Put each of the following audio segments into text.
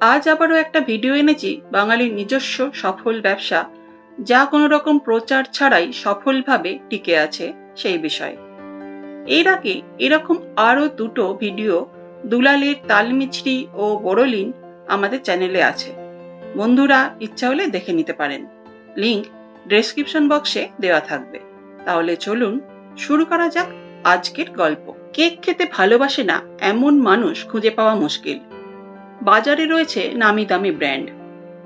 আজ আবারও একটা ভিডিও এনেছি বাঙালির নিজস্ব সফল ব্যবসা, যা কোনো রকম প্রচার ছাড়াই সফলভাবে টিকে আছে সেই বিষয়ে। এর আগে এরকম আরও দুটো ভিডিও দুলালের তালমিছরি ও বড়লিন আমাদের চ্যানেলে আছে। বন্ধুরা ইচ্ছা হলে দেখে নিতে পারেন। লিংক ডেসক্রিপশন বক্সে দেওয়া থাকবে। তাহলে চলুন শুরু করা যাক আজকের গল্প। কেক খেতে ভালোবাসে না এমন মানুষ খুঁজে পাওয়া মুশকিল। বাজারে রয়েছে নামি দামি ব্র্যান্ড।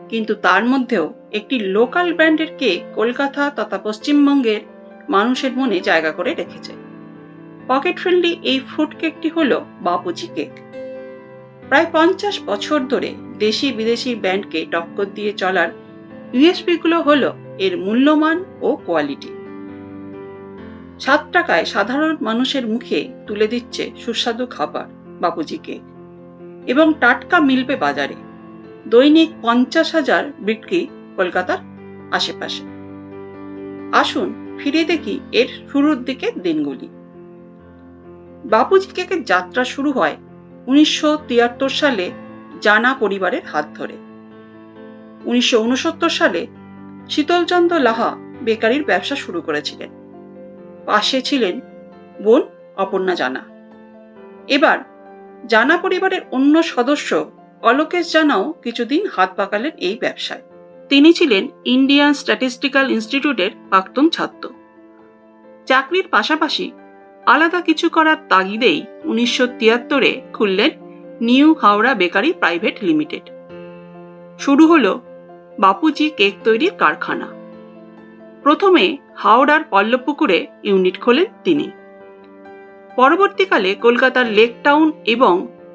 কিন্তু তার মধ্যেও একটি লোকাল ব্র্যান্ডের কেক কলকাতা তথা পশ্চিমবঙ্গের মানুষের মনে জায়গা করে রেখেছে। পকেট ফ্রেন্ডলি এই ফ্রুট কেকটি হল বাপুজি কেক। প্রায় পঞ্চাশ বছর ধরে দেশি বিদেশি ব্র্যান্ডকে টক্কর দিয়ে চলার ইউএসপিগুলো হল এর মূল্যমান ও কোয়ালিটি। সাত টাকায় সাধারণ মানুষের মুখে তুলে দিচ্ছে সুস্বাদু খাবার বাপুজি কেক। এবং টাটকা মিলবে বাজারে। দৈনিক পঞ্চাশ হাজার বিক্রি কলকাতার আশেপাশে। আসুন ফিরে দেখি এর শুরুর দিকে দিনগুলি। বাপুজি কেকের যাত্রা শুরু হয় উনিশশো তিয়াত্তর সালে জানা পরিবারের হাত ধরে। উনিশশো উনসত্তর সালে শীতলচন্দ্র লাহা বেকারির ব্যবসা শুরু করেছিলেন। পাশে ছিলেন বোন অপর্ণা জানা। এবার জানা পরিবারের অন্য সদস্য অলোকেশ জানাও কিছুদিন হাত পাকালেন এই ব্যবসায়। তিনি ছিলেন ইন্ডিয়ান স্ট্যাটিস্টিক্যাল ইনস্টিটিউটের প্রাক্তন ছাত্র। চাকরির পাশাপাশি আলাদা কিছু করার তাগিদেই উনিশশো তিয়াত্তরে খুললেন new Howrah bakery private limited. শুরু হলো বাপুজি কেক তৈরির কারখানা। প্রথমে হাওড়ার পল্লবপুকুরে ইউনিট খোলেন তিনি। পরবর্তীকালে কলকাতার লেক টাউন এবং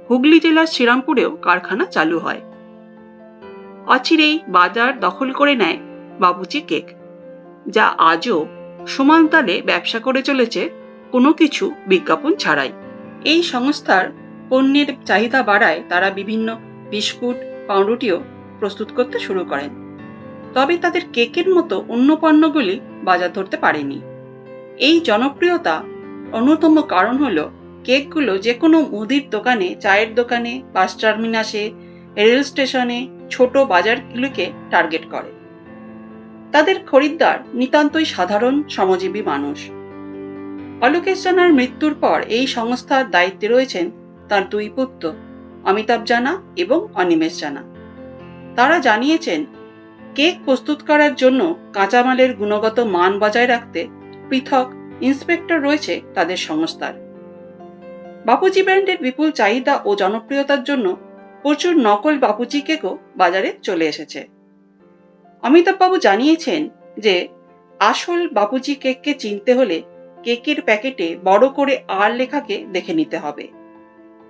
হুগলি জেলার শ্রীরামপুরেও কারখানা চালু হয়। অচিরেই বাজার দখল করে নেয় বাবুজি কেক, যা আজও সমানতালে ব্যবসা করে চলেছে কোনো কিছু বিজ্ঞাপন ছাড়াই। এই সংস্থার পণ্যের চাহিদা বাড়ায় তারা বিভিন্ন বিস্কুট, পাউরুটিও প্রস্তুত করতে শুরু করেন। তবে তাদের কেকের মতো অন্য পণ্যগুলি বাজার ধরতে পারেনি। এই জনপ্রিয়তা অন্যতম কারণ হলো কেকগুলো যে কোনো মুদির দোকানে, চায়ের দোকানে, বাস টার্মিনাসে, রেল স্টেশনে, ছোট বাজারগুলিকে টার্গেট করে। তাদের খরিদ্দার নিতান্তই সাধারণ শ্রমজীবী মানুষ। অলোকেশ জানার মৃত্যুর পর এই সংস্থার দায়িত্বে রয়েছেন তার দুই পুত্র, অমিতাভ জানা এবং অনিমেষ জানা। তারা জানিয়েছেন, কেক প্রস্তুত করার জন্য কাঁচামালের গুণগত মান বজায় রাখতে পৃথক ইন্সপেক্টর রয়েছে তাদের সংস্থার। বাপুজি ব্র্যান্ডের বিপুল চাহিদা ও জনপ্রিয়তার জন্য প্রচুর নকল বাপুজি কেকও বাজারে চলে এসেছে। অমিতাভবাবু জানিয়েছেন যে, আসল বাপুজি কেককে চিনতে হলে কেকের প্যাকেটে বড় করে আর লেখাকে দেখে নিতে হবে।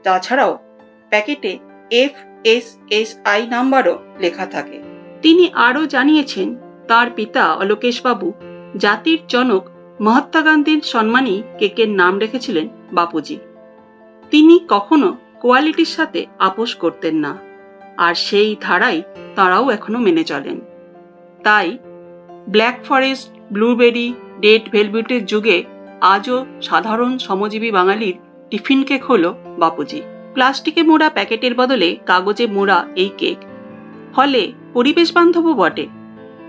তাছাড়াও প্যাকেটে এফ এস এস আই নাম্বারও লেখা থাকে। তিনি আরও জানিয়েছেন, তার পিতা অলোকেশবাবু জাতির জনক মহাত্মা গান্ধীর সম্মানই কেকের নাম রেখেছিলেন বাপুজি। তিনি কখনো কোয়ালিটির সাথে আপোষ করতেন না, আর সেই ধারাই তাঁরাও এখনও মেনে চলেন। তাই ব্ল্যাক ফরেস্ট, ব্লুবেরি ডেড ভেলভেটের যুগে আজও সাধারণ শ্রমজীবী বাঙালির টিফিন কেক হল বাপুজি। প্লাস্টিকে মোড়া প্যাকেটের বদলে কাগজে মোড়া এই কেক। ফলে পরিবেশ বান্ধবও বটে।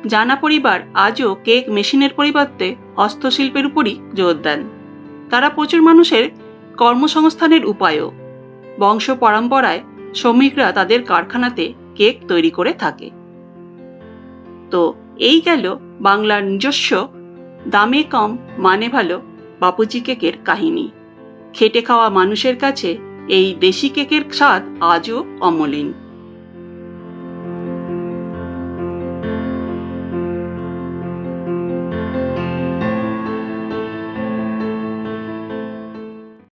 জানা পরিবার আজও কেক মেশিনের পরিবর্তে হস্তশিল্পের উপরই জোর দেন। তারা প্রচুর মানুষের কর্মসংস্থানের উপায়ও। বংশ পরম্পরায় শ্রমিকরা তাদের কারখানাতে কেক তৈরি করে থাকে। তো এই গেল বাংলার নিজস্ব, দামে কম মানে ভালো বাপুজি কেকের কাহিনী। খেটে খাওয়া মানুষের কাছে এই দেশি কেকের স্বাদ আজও অমলিন।